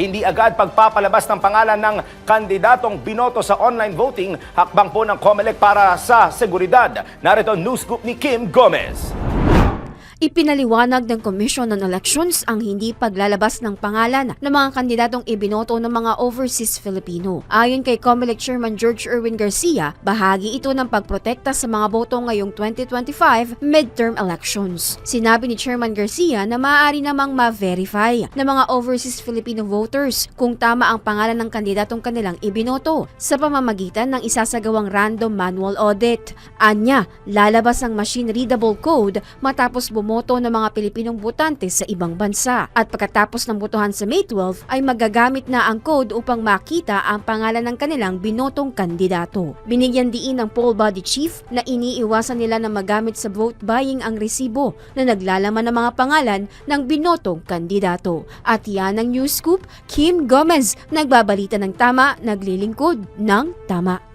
hindi agad pagpapalabas ng pangalan ng kandidatong binoto sa online voting, hakbang po ng COMELEC para sa seguridad. Narito news scoop ni Kim Gomez. Ipinaliwanag ng Commission on Elections ang hindi paglalabas ng pangalan ng mga kandidatong ibinoto ng mga overseas Filipino. Ayon kay COMELEC Chairman George Erwin Garcia, bahagi ito ng pagprotekta sa mga boto ngayong 2025 midterm elections. Sinabi ni Chairman Garcia na maaari namang ma-verify ng mga overseas Filipino voters kung tama ang pangalan ng kandidatong kanilang ibinoto sa pamamagitan ng isasagawang random manual audit. Anya, lalabas ang machine-readable code matapos bumoto ng mga Pilipinong botante sa ibang bansa. At pagkatapos ng botohan sa May 12 ay magagamit na ang code upang makita ang pangalan ng kanilang binotong kandidato. Binigyan diin ng poll body chief na iniiwasan nila na magamit sa vote buying ang resibo na naglalaman ng mga pangalan ng binotong kandidato. At yan ang news scoop, Kim Gomez, nagbabalita ng tama, naglilingkod ng tama.